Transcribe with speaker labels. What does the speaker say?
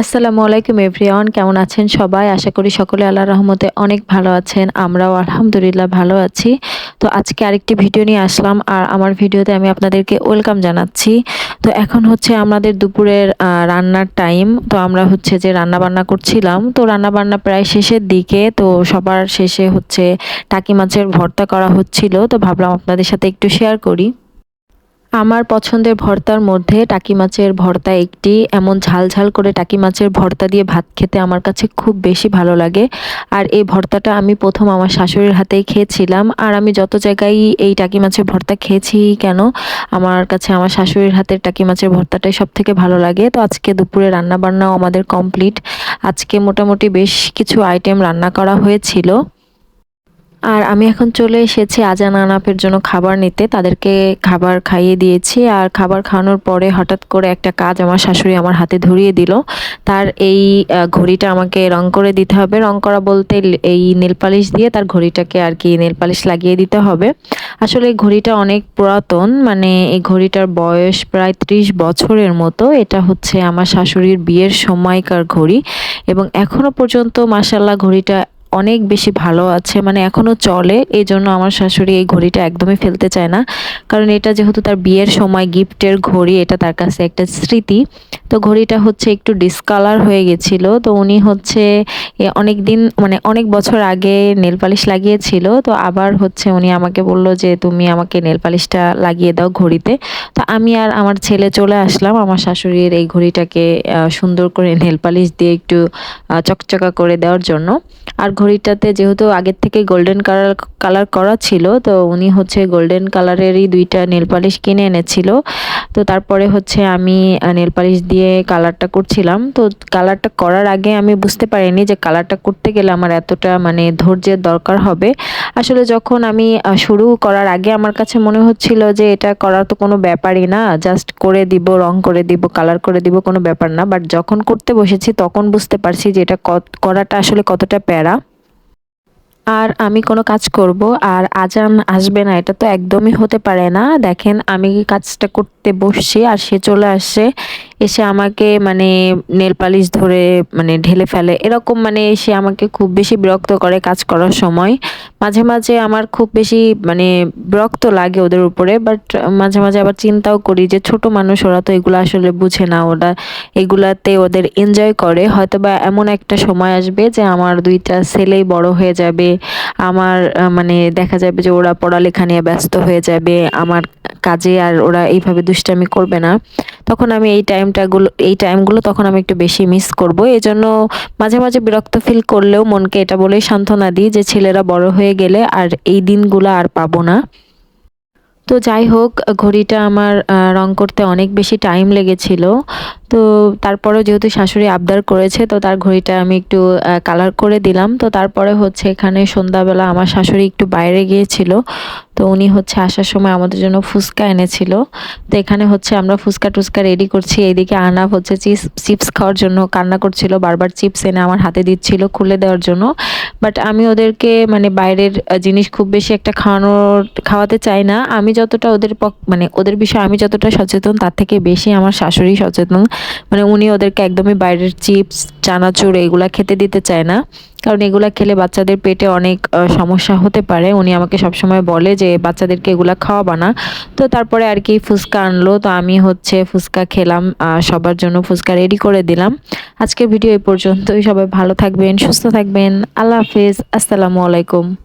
Speaker 1: আসসালামু আলাইকুম এভরিওয়ান, কেমন আছেন সবাই? আশা করি সকলে আল্লাহ রহমতে অনেক ভালো আছেন, আমরাও আলহামদুলিল্লাহ ভালো আছি। তো আজকে আরেকটি ভিডিও নিয়ে আসলাম, আর আমার ভিডিওতে আমি আপনাদেরকে ওয়েলকাম জানাচ্ছি। তো এখন হচ্ছে আমাদের দুপুরের রান্নার টাইম, তো আমরা হচ্ছে যে রান্না বান্না করছিলাম, তো রান্না বান্না প্রায় শেষের দিকে, তো সবার শেষে হচ্ছে টাকি মাছের ভর্তা করা হচ্ছিল, তো ভাবলাম আপনাদের সাথে একটু শেয়ার করি। আমার পছন্দের ভর্তার মধ্যে টাকি মাছের ভর্তা একটি। এমন ঝাল ঝাল করে টাকি মাছের ভর্তা দিয়ে ভাত খেতে আমার কাছে খুব বেশি ভালো লাগে। আর এই ভর্তাটা আমি প্রথম আমার শাশুড়ির হাতেই খেয়েছিলাম। আর আমি যত জায়গায় এই টাকি মাছের ভর্তা খেয়েছি কেন, আমার কাছে আমার শাশুড়ির হাতের টাকি মাছের ভর্তাটাই সব থেকে ভালো লাগে। তো আজকে দুপুরে রান্না বান্নাও আমাদের কমপ্লিট। আজকে মোটামুটি বেশ কিছু আইটেম রান্না করা হয়েছিল। আর আমি এখন চলে এসেছি আজান আনাপের জন্য খাবার নিতে। তাদেরকে খাবার খাইয়ে দিয়েছি আর খাবার খাওয়ানোর পরে হঠাৎ করে একটা কাজ আমার শাশুড়ি আমার হাতে ধরিয়ে দিল। তার এই ঘড়িটা আমাকে রং করে দিতে হবে। রং করা বলতে এই নেল পালিশ দিয়ে তার ঘড়িটাকে আর কি নেল পালিশ লাগিয়ে দিতে হবে। আসলে এই ঘড়িটা অনেক পুরাতন মানে এই ঘড়িটার বয়স প্রায় ত্রিশ বছরের মতো। এটা হচ্ছে আমার শাশুড়ির বিয়ের সময়কার ঘড়ি এবং এখনও পর্যন্ত মাসাল্লাহ ঘড়িটা অনেক বেশি ভালো আছে মানে এখনও চলে। এই জন্য আমার শাশুড়ি এই ঘড়িটা একদমই ফেলতে চায় না। কারণ এটা যেহেতু তার বিয়ের সময় গিফটের ঘড়ি, এটা তার কাছে একটা স্মৃতি। তো ঘড়িটা হচ্ছে একটু ডিসকালার হয়ে গেছিল। তো উনি হচ্ছে অনেক দিন মানে অনেক বছর আগে নেল পালিশ লাগিয়েছিল। তো আবার হচ্ছে উনি আমাকে বলল যে, তুমি আমাকে নেল পালিশটা লাগিয়ে দাও ঘড়িতে। তো আমি আর আমার ছেলে চলে আসলাম। আমার শাশুড়ির এই ঘড়িটাকে সুন্দর করে নেল পালিশ দিয়ে একটু চকচকা করে দেওয়ার জন্য। আর ঘড়িটাতে যেহেতু আগের থেকে গোল্ডেন কালার কালার করা ছিল, তো উনি হচ্ছে গোল্ডেন কালারেরই দুইটা নেল পালিশ কিনে এনেছিল। তো তারপরে হচ্ছে আমি নেল পালিশ দিয়ে কালারটা করছিলাম। তো কালারটা করার আগে আমি বুঝতে পারিনি যে কালারটা করতে গেলে আমার এতটা মানে ধৈর্যের দরকার হবে। আসলে যখন আমি শুরু করার আগে আমার কাছে মনে হচ্ছিল যে এটা করার তো কোনো ব্যাপারই না জাস্ট করে দিব, রং করে দিব কালার করে দিব, কোনো ব্যাপার না। বাট যখন করতে বসেছি, তখন বুঝতে পারছি যে এটা করাটা আসলে কতটা প্যারা। আর আমি কোনো কাজ করব আর আজান আসবে না, এটা তো একদমই হতে পারে না। দেখেন, আমি কাজটা করতে বসছি আর সে চলে আসছে। এসে আমাকে মানে নেল পালিশ ধরে মানে ঢেলে ফেলে। এরকম মানে সে আমাকে খুব বেশি বিরক্ত করে কাজ করার সময়। মাঝে মাঝে আমার খুব বেশি মানে বিরক্ত লাগে ওদের উপরে বাট মাঝে মাঝে আবার চিন্তাও করি যে ছোট মানুষ ওরা তো এগুলো আসলে বুঝে না। ওরা এগুলাতে ওদের এনজয় করে। হয়তো বা এমন একটা সময় আসবে যে আমার দুইটা ছেলেই বড় হয়ে যাবে। আমার মানে দেখা যাবে যে ওরা পড়ালেখা নিয়ে ব্যস্ত হয়ে যাবে। আমার কাজে আর ওরা এইভাবে দুষ্টামি করবে না। তখন আমি এই টাইমটাগুলো এই টাইমগুলো তখন আমি একটু বেশি মিস করব। এই জন্য মাঝে মাঝে বিরক্ত ফিল করলেও মনকে এটা বলেই সান্ত্বনা দিই যে, ছেলেরা বড় হয়ে গেলে আর এই দিনগুলো আর পাবো না। তো যাই হোক, ঘড়িটা আমার রং করতে অনেক বেশি টাইম লেগেছিল। তো তারপরে যেহেতু শাশুড়ি আবদার করেছে, তো তার ঘড়িটা আমি একটু কালার করে দিলাম। তো তারপরে হচ্ছে এখানে সন্ধ্যাবেলা আমার শাশুড়ি একটু বাইরে গিয়েছিল। তো উনি হচ্ছে আসার সময় আমাদের জন্য ফুচকা এনেছিল। তো এখানে হচ্ছে আমরা ফুচকা টুচকা রেডি করছি। এইদিকে আনাপ হচ্ছে চিপস চিপস খাওয়ার জন্য কান্না করছিল, বারবার চিপস এনে আমার হাতে দিচ্ছিল খুলে দেওয়ার জন্য। বাট আমি ওদেরকে মানে বাইরের জিনিস খুব বেশি একটা খাওয়ানোর, খাওয়াতে চাই না। আমি যতটা ওদের মানে ওদের বিষয়ে আমি যতটা সচেতন, তার থেকে বেশি আমার শাশুড়ি সচেতন। মানে উনি ওদেরকে একদমই বাইরের চিপস, চানাচুর এগুলা খেতে দিতে চায় না। কারণ এগুলা খেলে বাচ্চাদের পেটে অনেক সমস্যা হতে পারে। উনি আমাকে সবসময় বলে যে, বাচ্চাদেরকে এগুলা খাওয়াবা না। তো তারপরে আর কি ফুচকা আনলো। তো আমি হচ্ছে ফুচকা খেলাম সবার জন্য ফুচকা রেডি করে দিলাম। আজকের ভিডিও এই পর্যন্তই। সবাই ভালো থাকবেন, সুস্থ থাকবেন। আল্লাহ হাফিজ। আসসালামু আলাইকুম।